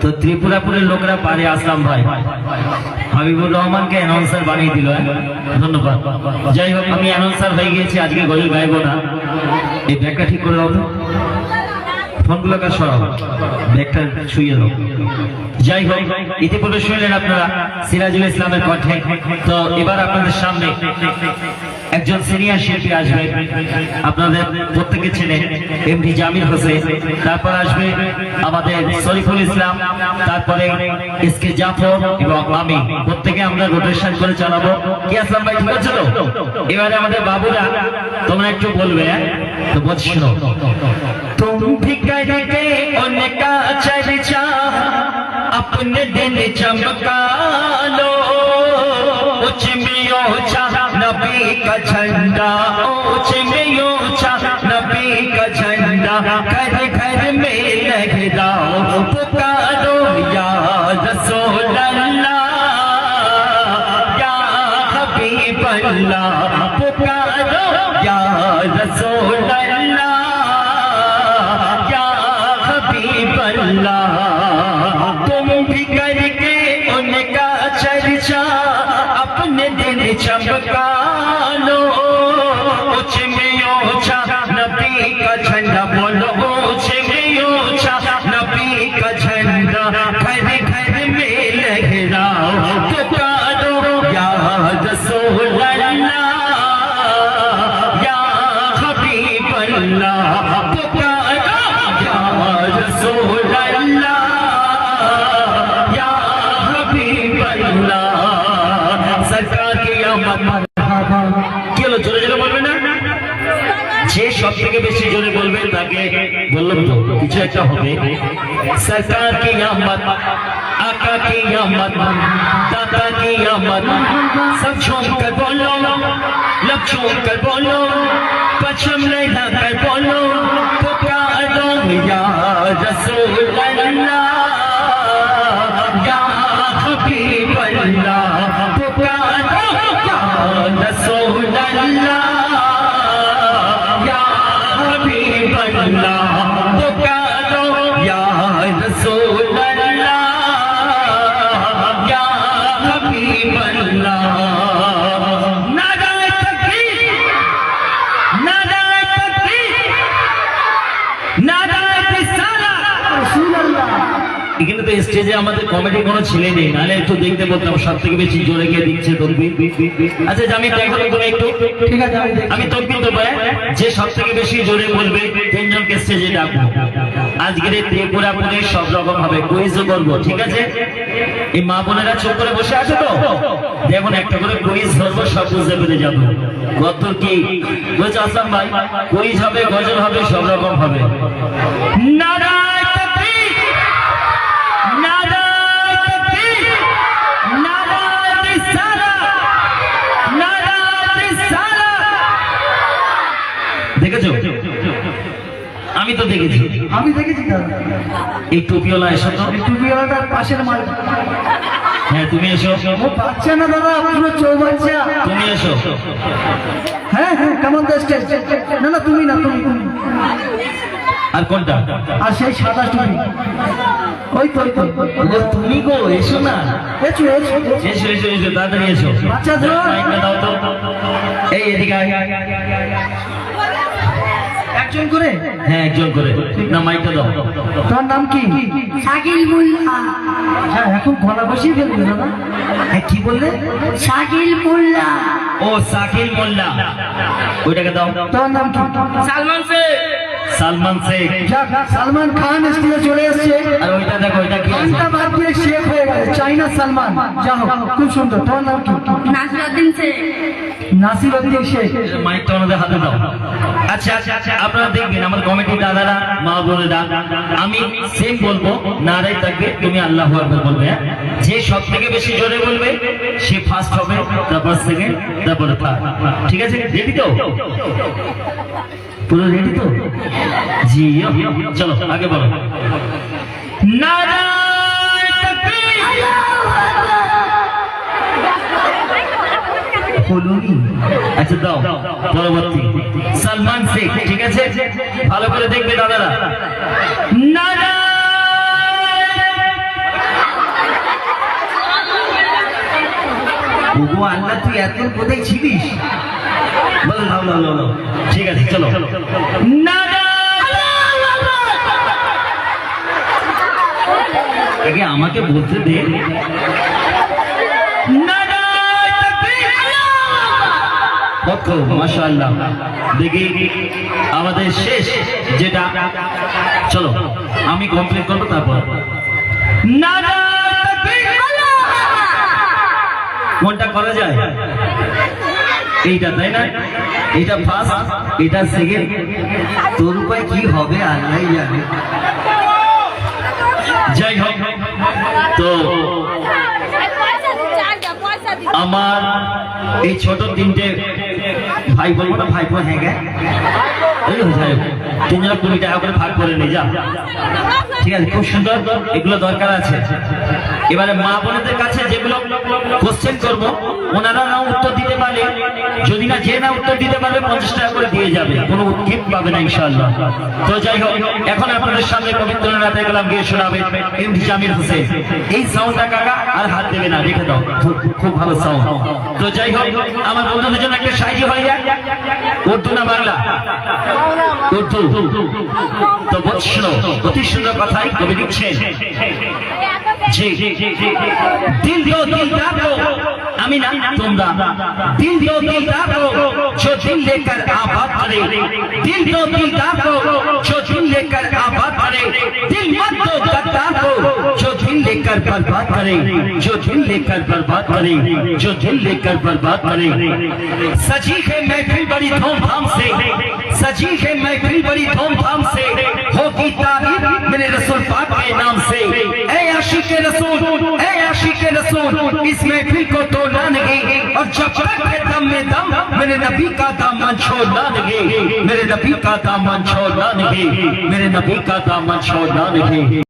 তো ত্রিপুরাপুরের লোকরা পারে আসলাম ভাই। হাবিবুর রহমানকে অ্যানাউন্সার বানিয়ে দিল হ্যাঁ? ধন্যবাদ। যাই হোক, আমি অ্যানাউন্সার হয়ে গিয়েছি, আজকে গজল গাইবো না। এই ব্যাগটা ঠিক করে দাও তো। ফোনগুলোকে সরাও? ব্যাগটা শুয়ে দাও। যাই হোক, ইতিপূর্বে শুনলেন আপনারা, সিরাজুল ইসলামের কণ্ঠে। তো এবার আপনাদের সামনে একজন সিনিয়র শিল্পী আসবে আপনাদের প্রত্যেকে চেনে এমডি জামির হোসেন তারপর আসবে আমাদের শরীফুল ইসলাম তারপরে এস কে জাফর এবং আমি প্রত্যেকে আমরা রোটেশন করে চালাবো কি আসলাম ভাই ঠিক আছে তো এবারে আমাদের বাবুরা তোমরা একটু বলবে হ্যাঁ? তো বলছি শোনো तुम भी करके उनका चर्चा अपने दिन चमका लो उच में ऊंचा नबी का झंडा उच में ऊँचा, नबी का झंडा, घर घर में लहराओ, पुकारो या रसूल अल्लाह या हबीब अल्लाह पुकारो या रसूल चमका। কি হলো, জোরে জোরে বলবে না? যে সব থেকে বেশি জোরে বলবে তাকে বললাম, তো কিছু একটা হবে। সরকার কি আহমদ? বলো পছন্দ বলো। এখানে তো স্টেজে আমাদের কমেডি কোনো ছেলে নেই। নাহলে একটু দেখতে বলতাম সব থেকে বেশি জোরে গিয়ে দিচ্ছে তকবির আচ্ছা আমি দেখো তুমি একটু। ঠিক আছে আমি তকবির? যে সব থেকে বেশি জোরে বলবে তিনজনকে স্টেজে ডাকবো। আজকের এই ত্রিপুরাপুরে সব রকম হবে। কুইজও করব ঠিক আছে? এই মা বোনেরা চুপ করে বসে আছে তো? দেখুন একটা করে কুইজ ধরবো সব বুঝতে পেরে যাব। কত কি? বলছে ভাই কুইজ হবে গজল হবে সব রকম হবে। নারায় তাকবীর দেখেছ? আমি তো দেখেছি। আমি দেখেছি এই টুপিওয়ালা এসো তো। টুপিওয়ালাটার পাশের মাল। হ্যাঁ তুমি এসো। বাচ্চা না দাদা পুরো চৌবাচ্চা তুমি এসো। হ্যাঁ হ্যাঁ কেমন না না তুমি না তুমি তুমি। আর কোনটা? আর সেই সাদা টুপি। ওই তো তুমি গো এসো না। এসো এসো। এসো এসো এসো তাড়াতাড়ি এসো। বাচ্চা তো। দাও তো। এই এদিকে একজন করে? হ্যাঁ একজন করে। না মাইকটা দাও। তোর নাম কি? শাকিল মোল্লা। হ্যাঁ এখন গলা বসিয়ে ফেলবি দাদা। হ্যাঁ কি বললে? শাকিল মোল্লা। ও সাকিল মোল্লা। ওইটাকে দাও। তোর নাম কি? সালমান শেখ। সালমান শেখ। সালমান খান স্টেজে চলে এসছে। আর ওইটা দেখো ওইটা কি আছে? ঘণ্টা বাদ দিয়ে শেখ হয়ে গেছে। চাইনা সালমান। যাও খুব সুন্দর। তোর নাম কি? নাসিরুদ্দিন শেখ। নাসির উদ্দিন শেখ মাইকটা আমাদের হাতে দাও। আচ্ছা আচ্ছা আপনারা দেখবেন আমার কমিটি দাদারা মা বোনেরা আমি সেম বলব নারাই থাকবে তুমি আল্লাহ আকবার বলবে হ্যাঁ? যে সব থেকে বেশি জোরে বলবে সে ফার্স্ট হবে তারপর সেকেন্ড তারপরে ঠিক আছে? রেডি তো? পুরো রেডি তো? জি চলো আগে বলো। আচ্ছা দাও পরবর্তী। শেখ ঠিক আছে? ভালো করে দেখবে দাদারা। তুই এত কোথায় ছিলিস? বল ঠিক আছে চলো। না আগে আমাকে বলতে দে। আমাদের শেষ যেটা। চলো, আমি কমপ্লিট করব তারপর। কোনটা করা যায়? এইটা, তাই না? এটা ফার্স্ট এটা সেকেন্ড তোর উপায় কি হবে? আল্লাহ যাই হোক আমার এই ছোট তিনটে ভাই বলব না ভাই বোন হ্যাঁ? যাই কুড়ি টাকা করে ভাগ করে নিয়ে যা ঠিক আছে খুব সুন্দর এগুলো দরকার আছে। এবারে মা বোনদের কাছে যেগুলো কোশ্চেন করব ওনারা না উত্তর দিতে পারলে যদি না যে না উত্তর দিতে পারবে পঞ্চাশ টাকা করে দিয়ে যাবে। কোনো উৎক্ষেপ পাবে না ইনশাআল্লাহ। তো যাই হোক এখন আপনাদের সামনে রবীন্দ্রনাথের গোলাম গিয়ে শোনাবে এম ডি জামির হোসেন। এই সাউন্ডটা কাকা আর হাত দেবে না রেখে দাও। খুব- খুব ভালো সাউন্ড তো যাই হোক আমার বন্ধুদের জন্য একটা সাহায্য হয়ে যায় উর্দু না বাংলা। উর্দু। তো বৎসল অতি সুন্দর কথাই কবি লিখছেন জি দিল দিও দিল দাও আমি না তোমরা দিল দিও দিল দাও जो दिल लेकर आबाद करे दिल दियो दिल दाओ जो दिल लेकर आबाद करे दिल मत दो गद्दार को जो दिल लेकर बर्बाद करे। जो दिल लेकर बर्बाद करे। जो दिल लेकर बर्बाद करे। सजी है महफिल बड़ी धूमधाम से। सजी है महफिल बड़ी धूमधाम से। होगी तारीफ़ मेरे रसूल पाक के नाम से। ए आशिक रसूल, ए आशिक रसूल, इस महफिल को तोड़ना नहीं। और जब तक है दम में दम, मेरे नबी का दामन छोड़ना नहीं। मेरे नबी का दामन छोड़ना नहीं। मेरे नबी का दामन छोड़ना नहीं।